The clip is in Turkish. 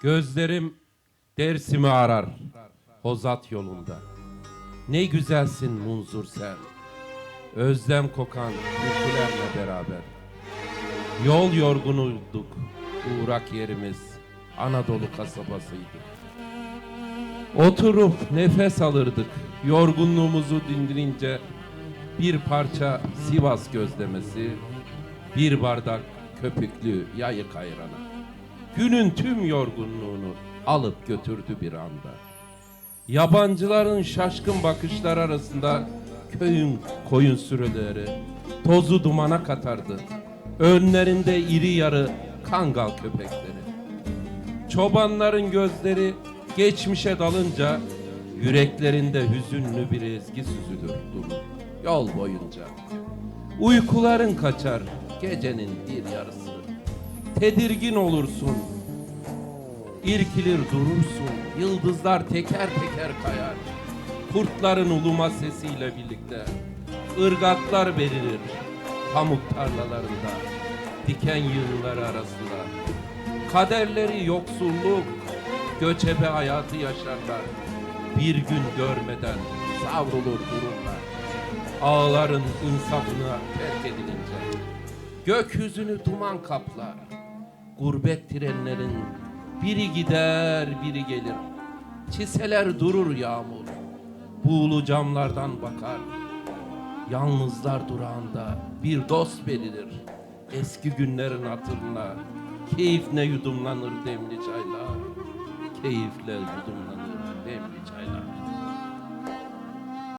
Gözlerim Dersim'i arar Hozat yolunda. Ne güzelsin munzur sen. Özlem kokan türkülerle beraber. Yol yorgunuyduk uğrak yerimiz Anadolu kasabasıydı. Oturup nefes alırdık yorgunluğumuzu dindirince bir parça Sivas gözlemesi, bir bardak köpüklü yayık ayranı. Günün tüm yorgunluğunu alıp götürdü bir anda. Yabancıların şaşkın bakışlar arasında köyün koyun sürüleri tozu dumana katardı. Önlerinde iri yarı kangal köpekleri. Çobanların gözleri geçmişe dalınca yüreklerinde hüzünlü bir ezgi süzülür yol boyunca. Uykuların kaçar gecenin bir yarısı. Tedirgin olursun, irkilir durursun, yıldızlar teker teker kayar. Kurtların uluma sesiyle birlikte ırgatlar belirir pamuk tarlalarında, diken yığınları arasında. Kaderleri yoksulluk, göçebe hayatı yaşarlar. Bir gün görmeden savrulur dururlar. Ağların insafına terk edilince. Gökyüzünü duman kaplar. Gurbet trenlerin biri gider biri gelir. Çiseler durur yağmur. Buğulu camlardan bakar. Yalnızlar durağında bir dost belirir. Eski günlerin hatırına keyifle yudumlanır demli çaylar. Keyifle yudumlanır.